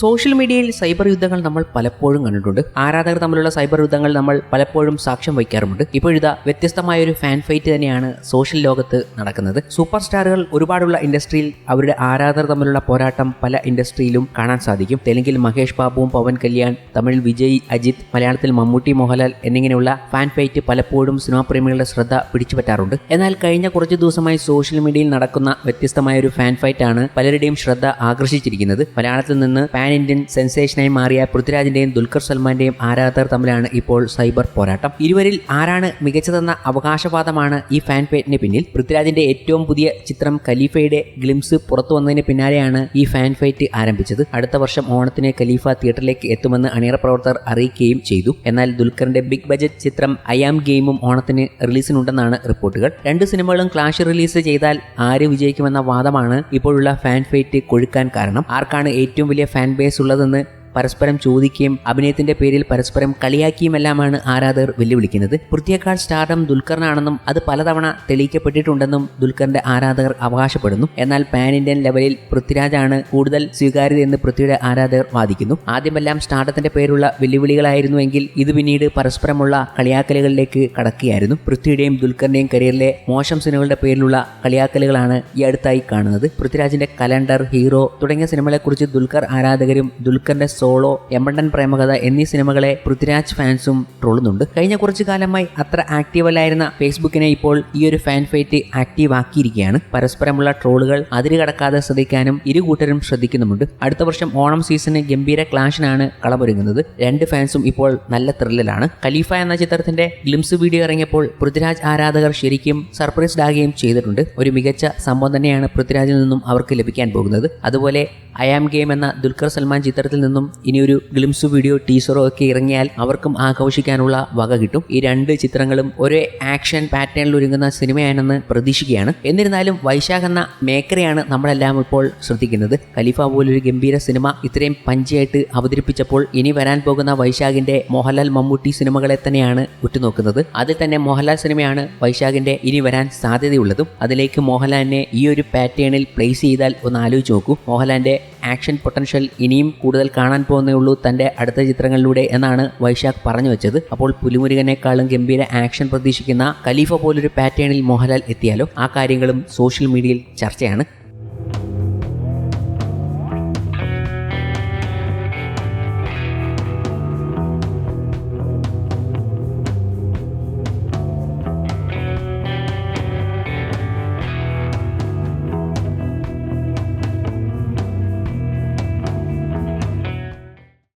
Social മീഡിയയിൽ cyber യുദ്ധങ്ങൾ നമ്മൾ പലപ്പോഴും കണ്ടിട്ടുണ്ട്. ആരാധകർ തമ്മിലുള്ള സൈബർ യുദ്ധങ്ങൾ നമ്മൾ പലപ്പോഴും സാക്ഷ്യം വഹിക്കാറുമുണ്ട് ഇപ്പോഴിതാ വ്യത്യസ്തമായ ഒരു ഫാൻ ഫൈറ്റ് തന്നെയാണ് സോഷ്യൽ ലോകത്ത് നടക്കുന്നത്. സൂപ്പർ സ്റ്റാറുകൾ ഒരുപാടുള്ള ഇൻഡസ്ട്രിയിൽ അവരുടെ ആരാധകർ തമ്മിലുള്ള പോരാട്ടം പല ഇൻഡസ്ട്രിയിലും കാണാൻ സാധിക്കും. തെലുങ്കിൽ മഹേഷ് ബാബുവും പവൻ കല്യാൺ തമിഴിൽ വിജയ് അജിത് മലയാളത്തിൽ മമ്മൂട്ടി മോഹൻലാൽ എന്നിങ്ങനെയുള്ള ഫാൻ ഫൈറ്റ് പലപ്പോഴും സിനിമാ പ്രേമികളുടെ ശ്രദ്ധ പിടിച്ചുപറ്റാറുണ്ട് എന്നാൽ കഴിഞ്ഞ കുറച്ച് ദിവസമായി സോഷ്യൽ മീഡിയയിൽ നടക്കുന്ന വ്യത്യസ്തമായ ഒരു ഫാൻ ഫൈറ്റ് ആണ് പലരുടെയും ശ്രദ്ധ ആകർഷിച്ചിരിക്കുന്നത്. മലയാളത്തിൽ നിന്ന് പാൻ ഇന്ത്യൻ സെൻസേഷനായി മാറിയ പൃഥ്വിരാജിന്റെയും ദുൽഖർ സൽമാന്റെയും ആരാധകർ തമ്മിലാണ് ഇപ്പോൾ സൈബർ പോരാട്ടം. ഇരുവരിൽ ആരാണ് മികച്ചതെന്ന അവകാശവാദമാണ് ഈ ഫാൻ ഫേറ്റിന് പിന്നിൽ. പൃഥ്വിരാജിന്റെ ഏറ്റവും പുതിയ ചിത്രം ഖലീഫയുടെ ഗ്ലിംസ് പുറത്തു വന്നതിന് പിന്നാലെയാണ് ഈ ഫാൻ ഫൈറ്റ് ആരംഭിച്ചത്. അടുത്ത വർഷം ഓണത്തിന് ഖലീഫ തിയേറ്ററിലേക്ക് എത്തുമെന്ന് അണിയറ പ്രവർത്തകർ അറിയിക്കുകയും ചെയ്തു. എന്നാൽ ദുൽഖറിന്റെ ബിഗ് ബജറ്റ് ചിത്രം അയാം ഗെയിമും ഓണത്തിന് റിലീസിനുണ്ടെന്നാണ് റിപ്പോർട്ടുകൾ. രണ്ട് സിനിമകളും ക്ലാഷ് റിലീസ് ചെയ്താൽ ആര് വിജയിക്കുമെന്ന വാദമാണ് ഇപ്പോഴുള്ള ഫാൻ ഫൈറ്റ് കൊഴുക്കാൻ കാരണം. ആർക്കാണ് ഏറ്റവും വലിയ ഫാൻ ബേസ് ഉള്ളതെന്ന് പരസ്പരം ചോദിക്കുകയും അഭിനയത്തിന്റെ പേരിൽ പരസ്പരം കളിയാക്കിയുമെല്ലാമാണ് ആരാധകർ വെല്ലുവിളിക്കുന്നത്. പൃഥ്വിയേക്കാൾ സ്റ്റാർഡം ദുൽഖറിനാണെന്നും അത് പലതവണ തെളിയിക്കപ്പെട്ടിട്ടുണ്ടെന്നും ദുൽഖറിന്റെ ആരാധകർ അവകാശപ്പെടുന്നു. എന്നാൽ പാൻ ഇന്ത്യൻ ലെവലിൽ പൃഥ്വിരാജാണ് കൂടുതൽ സ്വീകാര്യത എന്ന് പൃഥ്വിയുടെ ആരാധകർ വാദിക്കുന്നു. ആദ്യമെല്ലാം സ്റ്റാർഡത്തിന്റെ പേരുള്ള വെല്ലുവിളികളായിരുന്നുവെങ്കിൽ ഇത് പിന്നീട് പരസ്പരമുള്ള കളിയാക്കലുകളിലേക്ക് കടക്കുകയായിരുന്നു. പൃഥ്വിയുടെയും ദുൽഖറിന്റെയും കരിയറിലെ മോശം സിനിമകളുടെ പേരിലുള്ള കളിയാക്കലുകളാണ് ഈ അടുത്തായി കാണുന്നത്. പൃഥ്വിരാജിന്റെ കലണ്ടർ ഹീറോ തുടങ്ങിയ സിനിമകളെക്കുറിച്ച് ദുൽഖർ ആരാധകരും ദുൽഖറിന്റെ സോളോ എമ്പണ്ടൻ പ്രേമകഥ എന്നീ സിനിമകളെ പൃഥ്വിരാജ് ഫാൻസും ട്രോളുന്നുണ്ട്. കഴിഞ്ഞ കുറച്ചു കാലമായി അത്ര ആക്റ്റീവ് അല്ലായിരുന്ന ഫേസ്ബുക്കിനെ ഇപ്പോൾ ഈ ഒരു ഫാൻ ഫൈറ്റ് ആക്റ്റീവ് ആക്കിയിരിക്കുകയാണ് പരസ്പരമുള്ള ട്രോളുകൾ അതിരുകടക്കാതെ ശ്രദ്ധിക്കാനും ഇരു കൂട്ടരും ശ്രദ്ധിക്കുന്നുമുണ്ട്. അടുത്ത വർഷം ഓണം സീസണിൽ ഗംഭീര ക്ലാഷിനാണ് കളമൊരുങ്ങുന്നത്. രണ്ട് ഫാൻസും ഇപ്പോൾ നല്ല ത്രില്ലിലാണ് ഖലീഫ എന്ന ചിത്രത്തിന്റെ ഗ്ലിംസ് വീഡിയോ ഇറങ്ങിയപ്പോൾ പൃഥ്വിരാജ് ആരാധകർ ശരിക്കും സർപ്രൈസ്ഡ് ആകുകയും ചെയ്തിട്ടുണ്ട്. ഒരു മികച്ച സംഭവം തന്നെയാണ് പൃഥ്വിരാജിൽ നിന്നും അവർക്ക് ലഭിക്കാൻ പോകുന്നത്. അതുപോലെ ഐ ആം ഗെയിം എന്ന ദുൽഖർ സൽമാൻ ചിത്രത്തിൽ നിന്നും ഇനിയൊരു ഗ്ലിംസ് വീഡിയോ ടീസറോ ഒക്കെ ഇറങ്ങിയാൽ അവർക്കും ആഘോഷിക്കാനുള്ള വക കിട്ടും. ഈ രണ്ട് ചിത്രങ്ങളും ഒരേ ആക്ഷൻ പാറ്റേണിൽ ഒരുങ്ങുന്ന സിനിമയാണെന്ന് പ്രതീക്ഷിക്കുകയാണ്. എന്നിരുന്നാലും വൈശാഖ് എന്ന മേക്കറെയാണ് നമ്മളെല്ലാം ഇപ്പോൾ ശ്രദ്ധിക്കുന്നത്. ഖലീഫ പോലൊരു ഗംഭീര സിനിമ ഇത്രയും പഞ്ചായിട്ട് അവതരിപ്പിച്ചപ്പോൾ ഇനി വരാൻ പോകുന്ന വൈശാഖിന്റെ മോഹൻലാൽ മമ്മൂട്ടി സിനിമകളെ തന്നെയാണ് ഉറ്റുനോക്കുന്നത്. അതിൽ തന്നെ മോഹൻലാൽ സിനിമയാണ് വൈശാഖിന്റെ ഇനി വരാൻ സാധ്യതയുള്ളതും. അതിലേക്ക് മോഹൻലാലിനെ ഈ ഒരു പാറ്റേണിൽ പ്ലേസ് ചെയ്താൽ ഒന്ന് ആലോചിച്ച് നോക്കൂ. മോഹൻലാലിന്റെ ആക്ഷൻ പൊട്ടൻഷ്യൽ ഇനിയും കൂടുതൽ കാണാൻ പോകുന്നേ ഉള്ളൂ തന്റെ അടുത്ത ചിത്രങ്ങളിലൂടെ എന്നാണ് വൈശാഖ് പറഞ്ഞു വെച്ചത്. അപ്പോൾ പുലിമുരുകനേക്കാളും ഗംഭീര ആക്ഷൻ പ്രതീക്ഷിക്കുന്ന ഖലീഫ പോലൊരു പാറ്റേണിൽ മോഹൻലാൽ എത്തിയാലോ? ആ കാര്യങ്ങളും സോഷ്യൽ മീഡിയയിൽ ചർച്ചയാണ്.